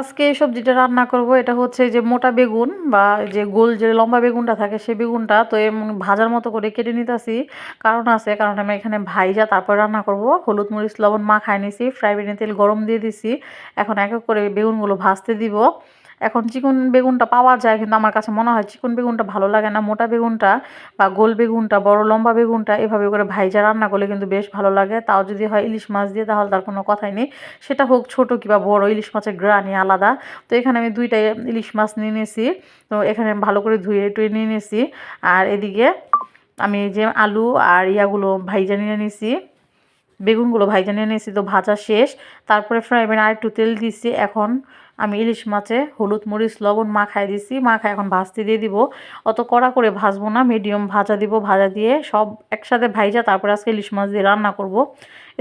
আজকে এই সবজিটা রান্না করব, এটা হচ্ছে যে মোটা বেগুন বা যে গোল যে লম্বা বেগুনটা থাকে সেই বেগুনটা, তো ভাজার মতো করে কেটে নিতেছি। কারণ আছে, কারণ আমি এখানে ভাইজা তারপর রান্না করব। হলুদ, মরিচ, লবণ মাখায় নিছি, ফ্রাই প্যানে তেল গরম দিয়ে দিছি। এখন এক এক করে বেগুনগুলো ভাজতে দিব। এখন চিকন বেগুনটা পাওয়া যায় কিন্তু আমার কাছে মনে হয় চিকন বেগুনটা ভালো লাগে না। মোটা বেগুনটা বা গোল বেগুনটা, বড় লম্বা বেগুনটা এভাবে করে ভাইজা রান্না করলে কিন্তু বেশ ভালো লাগে। তাও যদি হয় ইলিশ মাছ দিয়ে তাহলে তার কোনো কথাই নেই। সেটা হোক ছোট কিংবা বড়, ইলিশ মাছের গ্রানি আলাদা। তো এখানে আমি দুইটাই ইলিশ মাছ নিয়ে নিয়েছি। তো এখানে ভালো করে ধুয়ে টুয়ে নিয়ে নিয়েছি। আর এদিকে আমি যে আলু আর ইয়াগুলো ভাইজা নিয়ে নিয়েছি। বেগুনগুলো ভাইজা নিয়ে নিয়েছি, তো ভাজা শেষ। তারপরে ফ্রাই প্যানে আর একটু তেল দিচ্ছি এখন আমি ইলিশ মাছে হলুদ মরিচ, লবণ মাখায় দিছি, মাখায় এখন ভাজতে দিয়ে দিব। অত কড়া করে ভাজবো না মিডিয়াম ভাজা দিব, ভাজা দিয়ে সব একসাথে ভাইজা তারপরে আজকে ইলিশ মাছ দিয়ে রান্না করব।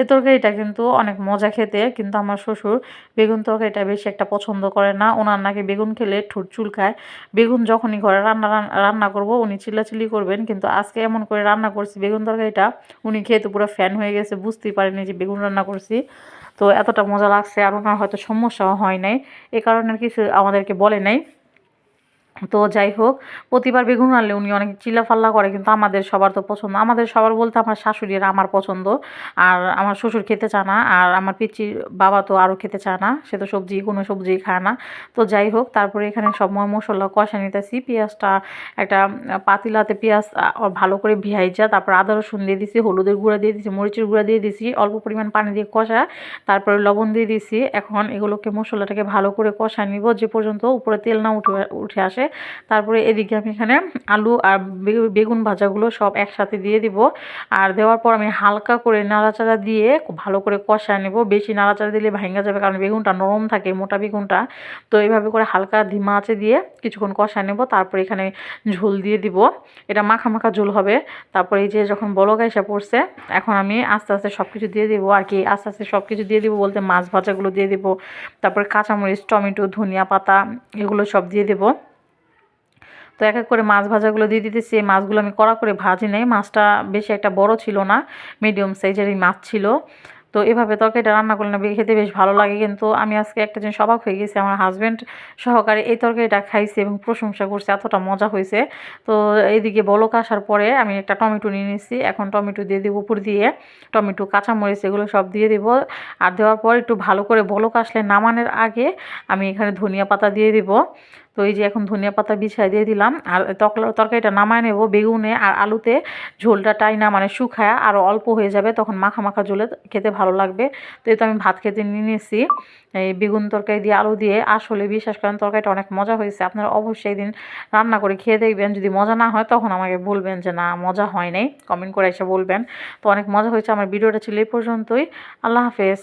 এ তরকারিটা কিন্তু অনেক মজা খেতে, কিন্তু আমার শ্বশুর বেগুন তরকারিটা বেশি একটা পছন্দ করে না। ওনার নাকি বেগুন খেলে ঠোঁট চুলকায়। বেগুন যখনই ঘরে রান্না রান্না করব, উনি চিল্লাচিল্লি করবেন, কিন্তু আজকে এমন করে রান্না করছি, বেগুন তরকারিটা, উনি খেতে পুরো ফ্যান হয়ে গেছে, বুঝতেই পারেনি যে বেগুন রান্না করছি। তো এতটা মজা লাগছে আর ওনার হয়তো সমস্যাও হয় নাই। এ কারণে কিছু আমাদেরকে বলে নাই। তো যাই হোক, প্রতিবার বেগুন আনলে উনি অনেক চিল্লাফাল্লা করে, কিন্তু আমাদের সবার তো পছন্দ। আমাদের সবার বলতে আমার শাশুড়ির আমার পছন্দ। আর আমার শ্বশুর খেতে চায় না, আর আমার পিচির বাবা তো আরও খেতে চায় না, সে তো সবজি, কোনো সবজি খায় না। তো যাই হোক, তারপরে এখানে সব মশলা কষা নিতেছি। পেঁয়াজটা একটা পাতিলাতে পেঁয়াজ ভালো করে যা তারপর আদা, রসুন দিয়ে দিছি, হলুদের গুঁড়া দিয়ে দিছি, মরিচের গুঁড়া দিয়ে দিছি, অল্প পরিমাণ পানি দিয়ে কষা, তারপরে লবণ দিয়ে দিছি। এখন এগুলোকে মশলাটাকে ভালো করে কষা নিব, যে পর্যন্ত উপরে তেল না উঠে উঠে আসে তারপরে এদিকে আমি এখানে আলু আর বেগুন ভাজাগুলো সব একসাথে দিয়ে দিব। আর দেওয়ার পর আমি হালকা করে নাড়াচাড়া দিয়ে ভালো করে কষা নেব। বেশি নাড়াচাড়া দিলে ভাঙ্গা যাবে কারণ বেগুনটা নরম থাকে, মোটা বেগুনটা। তো এইভাবে করে হালকা ধিমা আঁচে দিয়ে কিছুক্ষণ কষা নেব। তারপরে এখানে ঝোল দিয়ে দিব। এটা মাখা মাখা ঝোল হবে। তারপরে এই যে যখন বলক এসে পড়ছে, এখন আমি আস্তে আস্তে সব কিছু দিয়ে দিব। আর কি আস্তে আস্তে সব কিছু দিয়ে দিব বলতে মাছ ভাজাগুলো দিয়ে দিব। তারপরে কাঁচামরিচ, টমেটো, ধনিয়া পাতা এগুলো সব দিয়ে দেবো। তো এক এক করে মাছ ভাজাগুলো দিয়ে দিতেছি। এই মাছগুলো আমি কড়া করে ভাজি নেই। মাছটা বেশি একটা বড় ছিল না মিডিয়াম সাইজেরই মাছ ছিল। তো এভাবে তরকারিটা রান্না করলে খেতে বেশ ভালো লাগে। কিন্তু আমি আজকে একটা জিনিস অবাক হয়ে গেছি। আমার হাজব্যান্ড সহকারে এই তরকারিটা খাইছে এবং প্রশংসা করছে, এতটা মজা হয়েছে। তো এইদিকে বলক আসার পরে আমি একটা টমেটো নিয়ে নিচ্ছি এখন টমেটো দিয়ে দেবো উপর দিয়ে। টমেটো, কাঁচামরিচ এগুলো সব দিয়ে দেবো। আর দেওয়ার পর একটু ভালো করে বলক আসলে নামানোর আগে আমি এখানে ধনিয়া পাতা দিয়ে দিব। তো এই যে এখন ধনিয়া পাতা বিছাই দিয়ে দিলাম। আর তরকারিটা নামায় নেব বেগুনে আর আলুতে। ঝোলটা টাইনা মানে শুকায় আরও অল্প হয়ে যাবে, তখন মাখা মাখা ঝোলে খেতে ভালো লাগবে। তো এই তো আমি ভাত খেতে নিয়ে নিয়েছি। এই বেগুন তরকারি দিয়ে আলু দিয়ে। আসলে বিশ্বাস করেন, তরকারিটা অনেক মজা হয়েছে। আপনারা অবশ্যই এই দিন রান্না করে খেয়ে দেখবেন। যদি মজা না হয়, তখন আমাকে বলবেন যে, না, মজা হয় নাই। কমেন্ট করে এসে বলবেন। তো অনেক মজা হয়েছে আমার ভিডিওটা ছিল এই পর্যন্তই। আল্লাহ হাফেজ।